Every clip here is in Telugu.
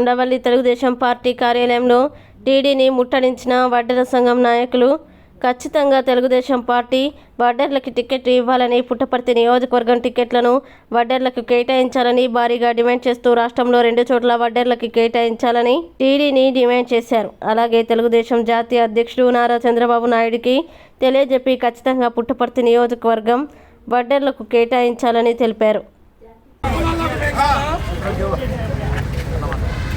ఉండవల్లి తెలుగుదేశం పార్టీ కార్యాలయంలో టీడీని ముట్టడించిన వడ్డెర సంఘం నాయకులు ఖచ్చితంగా తెలుగుదేశం పార్టీ వడ్డర్లకి టికెట్ ఇవ్వాలని పుట్టపర్తి నియోజకవర్గం టికెట్లను వడ్డర్లకు కేటాయించాలని భారీగా డిమాండ్ చేస్తూ రాష్ట్రంలో రెండు చోట్ల వడ్డర్లకి కేటాయించాలని టీడీని డిమాండ్ చేశారు. అలాగే తెలుగుదేశం జాతీయ అధ్యక్షుడు నారా చంద్రబాబు నాయుడికి తెలియజెప్పి ఖచ్చితంగా పుట్టపర్తి నియోజకవర్గం వడ్డర్లకు కేటాయించాలని తెలిపారు.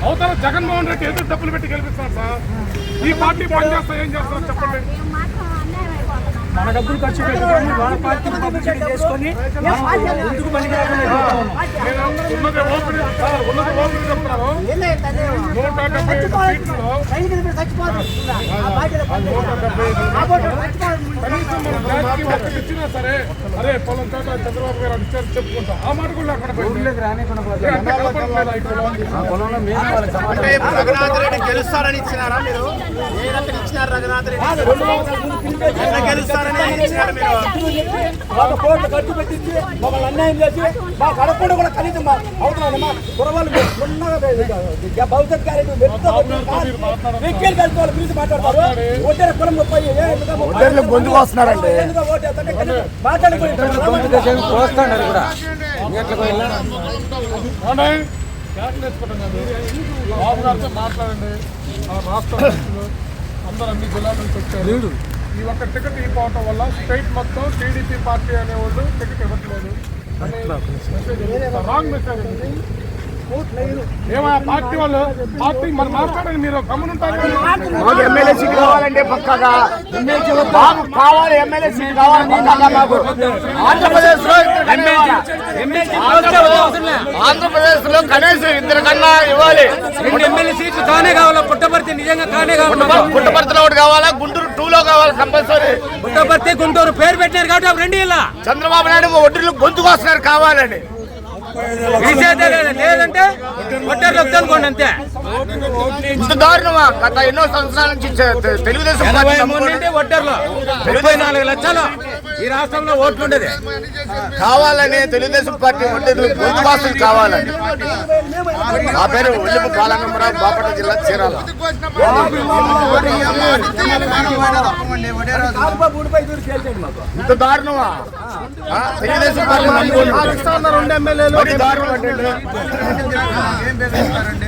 అవతల జగన్మోహన్ రెడ్డి ఎదురు డబ్బులు పెట్టి గెలిపిస్తారు సార్. ఈ పార్టీ పనిచేస్తా ఏం చేస్తారో? చెప్పండి. మన డబ్బులు ఖర్చు పెట్టుకొని వాళ్ళ పార్టీ పబ్లిసిటీ చేసుకొని మనం ఎందుకు మన ఇచ్చినా సరే అరే పొలం చోట చంద్రబాబు గారు అది ఇచ్చారు చెప్పుకుంటాం ఆ మాట కూడా అక్కడ రఘునాథ్ రెడ్డి గెలుస్తారని ఇచ్చినారా మీరు? ఏ రకంగా ఇచ్చినారు రఘునాథ్ రెడ్డి? కోట్లు ఖర్చు పెట్టించి మమ్మల్ని అన్యాయం చేసి మా కూడా కనీసం మా అవుతున్నాడు మా కురవాళ్ళు భవిష్యత్ కలిసి వాళ్ళ గురించి మాట్లాడతారు. ఒడ్డర కులం ముప్పై వస్తున్నారండి. వస్తున్నాడు కూడా. మాట్లాడండి. రాష్ట్ర అందరూ అన్ని జిల్లాల నుంచి వచ్చారు. ఈ ఒక్క టికెట్ ఇవ్వటం వల్ల స్టేట్ మొత్తం టీడీపీ పార్టీ అనేవాళ్ళు టికెట్ ఇవ్వట్లేదు. రాంగ్ మెసేజ్ అండి ఏమా పార్టీ వాళ్ళు పార్టీ మరి మాట్లాడండి మీరు గమనుంటారు ఎమ్మెల్యే సీట్ కావాలంటే పక్కగా. కావాలి ఎమ్మెల్యే సీట్ కావాలి పక్కగా మాకు. ఆంధ్రప్రదేశ్లో ఆంధ్రప్రదేశ్లో కనీసం ఇద్దరు కన్నా ఇవ్వాలి. రెండు ఎమ్మెల్యే సీట్లు కానే కావాలా? పుట్టపర్తి నిజంగా పుట్టపర్తిలో ఒకటి కావాలా? గుంటూరు టూ లో కావాలి కంపల్సరీ? గుంటూరు పేరు పెట్టారు కాబట్టి రెండు ఇలా. చంద్రబాబు నాయుడు ఒడ్డులు గొంతుకు వస్తున్నారు కావాలండి. లేదంటే అంతే. ఇంత దారుణమా? గత ఎన్నో సంవత్సరాల నుంచి తెలుగుదేశం ఒట్టర్లు ముప్పై నాలుగు లక్షలు. ఈ రాష్ట్రంలో ఓట్లు ఉండేది. కావాలని తెలుగుదేశం పార్టీ ఒడ్డు గొంతు వాసులు కావాలని. నా పేరు ఒల్లిపు బాలగంబరావు బాపట్ల జిల్లా చీరాల. ఇంత దారుణమా? తెలుగుదేశం పార్టీ దారుణం అంటే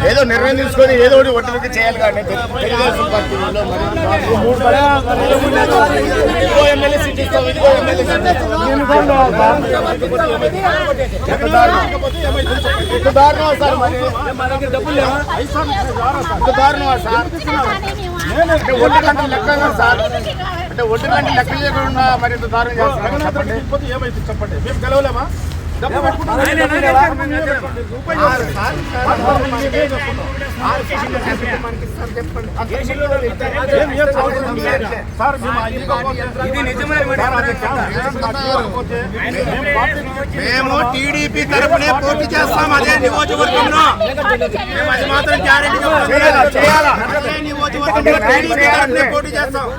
ఏదో నిర్ణయం తీసుకొని ఏదో ఒకటి ఒడ్డుకి చేయాలి కానీ తెలు- తెలుగుదేశం పార్టీలో మరి ఇదిగో ఎమ్మెల్యే సీట్ ఇస్తాం ఇదిగో ఎమ్మెల్యే సార్ అంటే ఒడ్డు గంటలు లెక్క చేయకుండా మరి ఇంత దారుణం చేస్తున్నారు చెప్పండి ఏమైతే చెప్పండి మేము గెలవలేమా మేము టీడీపీ తరఫునే పోటీ చేస్తాం అదే నియోజకవర్గంలో మేము అది మాత్రం గ్యారెంటీ నియోజకవర్గంలో టీడీపీ తరఫునే పోటీ చేస్తాం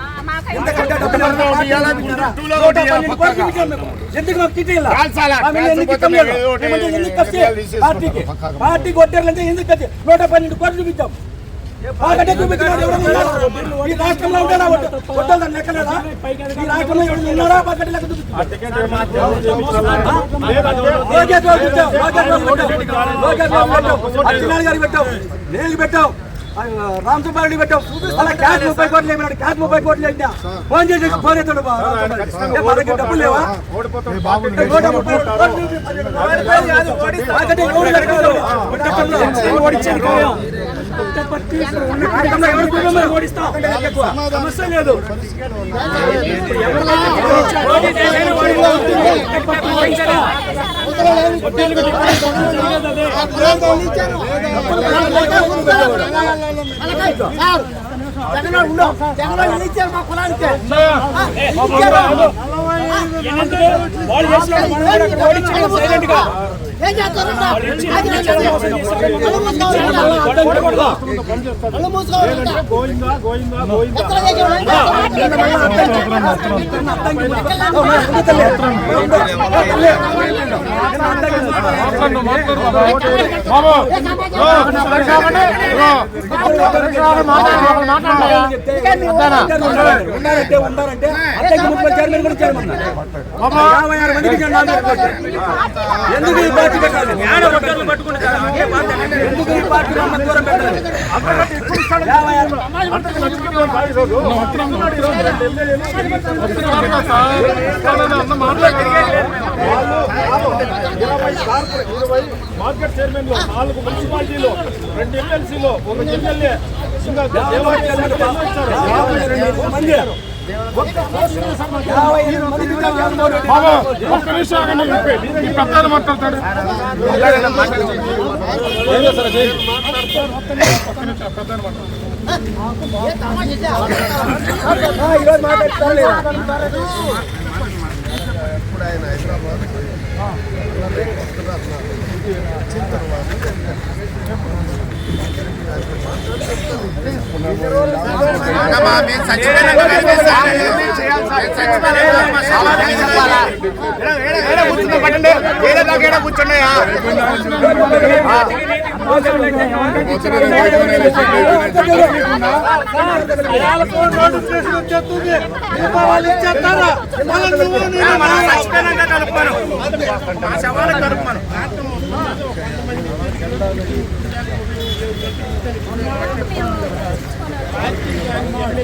పార్టీకి పార్టీ కొట్టారంటే ఎందుకు? నూట పన్నెండు కోట్లు చూపించాం. మాకంటే చూపించినాడు? ఈ రాష్ట్రంలో కొట్టాలని లెక్కలేదా? ఈ రాష్ట్రంలో ఉన్నారా లెక్క చూపించాం. బాబు పెట్టావు పెట్టావు పెట్టావు రామ్ సుబ్బారెడ్డి పెట్టావు అలా క్యాష్ ముప్పై కోట్లు ఏమన్నాడు క్యాష్ ముప్పై కోట్లు ఏంటా ఫోన్ చేసి ఫోన్ ఎత్తాడు బా. ఏ, మా దగ్గర డబ్బులు లేవా మాకంటే ఎవరు లెక్కలేదు. రాష్ట్రంలో ఓడించాను కాదు. వాళ్ళు చేసినాడు సైలెంట్గా ఉన్నారంటే అద్దెకి ముప్పై చైర్మన్ కూడా చైర్మన్ యాభై ఆరు మందికి జెండా పెట్టుకోండి. ఎందుకు ఈ పార్టీ పెట్టాలి ఎందుకు ఈ పార్టీ మమ్మల్ని దూరం పెట్టాలి మార్కెట్ చైర్మన్లో నాలుగు మున్సిపాలిటీలో రెండు ఎమ్మెల్సీలో ఒక ఎమ్మెల్యే ఇంకా మంది యాభై ఒక్క నిమిషం ఆగండి. ఈ పెద్దాయన మాట్లాడతాడు ఏం చేస్తారా జై? ఒక్క నిమిషం, పెద్దాయన మాట్లాడతాడు. ఈరోజు మాట్లాడుతారు లేదా? అమ్మా, మేము చచ్చిపోయినాక కనిపిస్తాం. మేము చచ్చిపోయినాక మా శవాలకి చెప్పాలా? ఏడ- ఏడ కూర్చున్నా పట్టండి. ఏడ దాకా ఏడ కూర్చున్నాయా? మనం చచ్చిపోయినాక కలుపుకోను. మా శవాలకు కలుపుకోను.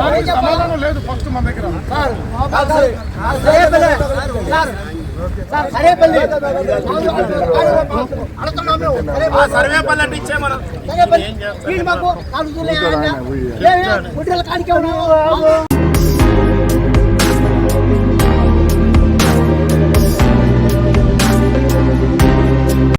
వాళ్ళు సమాధానం లేదు ఫస్ట్ మన దగ్గర సరేపల్లి ఆ సర్వే పల్లెట్ ఇచ్చే మనం మాకు కానికే ఉన్నావు?